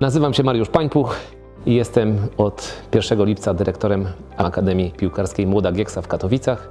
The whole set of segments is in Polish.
Nazywam się Mariusz Pańpuch i jestem od 1 lipca dyrektorem Akademii Piłkarskiej Młoda Gieksa w Katowicach.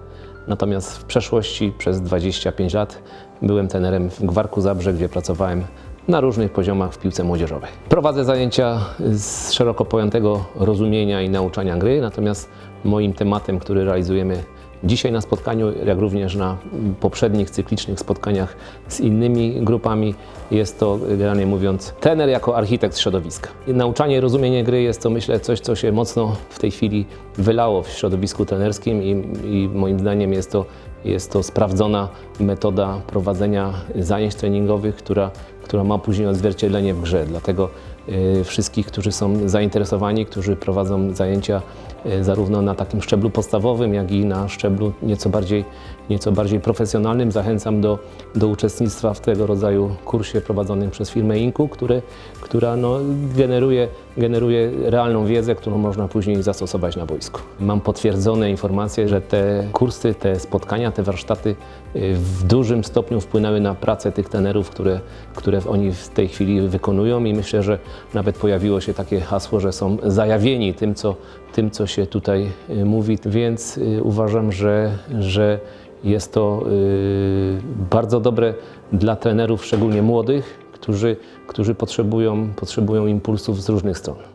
Natomiast w przeszłości przez 25 lat byłem trenerem w Gwarku Zabrze, gdzie pracowałem na różnych poziomach w piłce młodzieżowej. Prowadzę zajęcia z szeroko pojętego rozumienia i nauczania gry, natomiast moim tematem, który realizujemy Dzisiaj na spotkaniu, jak również na poprzednich cyklicznych spotkaniach z innymi grupami, jest to generalnie mówiąc trener jako architekt środowiska. Nauczanie i rozumienie gry jest to myślę coś, co się mocno w tej chwili wylało w środowisku trenerskim i, i moim zdaniem jest to, jest to sprawdzona metoda prowadzenia zajęć treningowych, która, która ma później odzwierciedlenie w grze. Dlatego y, wszystkich, którzy są zainteresowani, którzy prowadzą zajęcia y, zarówno na takim szczeblu podstawowym, jak i na szczeblu nieco bardziej, nieco bardziej profesjonalnym. Zachęcam do, do uczestnictwa w tego rodzaju kursie prowadzonym przez firmę Inku, która no, generuje, generuje realną wiedzę, którą można później zastosować na boisku. Mam potwierdzone informacje, że te kursy, te spotkania, te warsztaty y, w dużym stopniu wpłynęły na pracę tych trenerów, które, które oni w tej chwili wykonują i myślę, że nawet pojawiło się takie hasło, że są zajawieni tym, co, tym, co się tutaj y, mówi, więc y, uważam, że, że jest to bardzo dobre dla trenerów, szczególnie młodych, którzy, którzy potrzebują, potrzebują impulsów z różnych stron.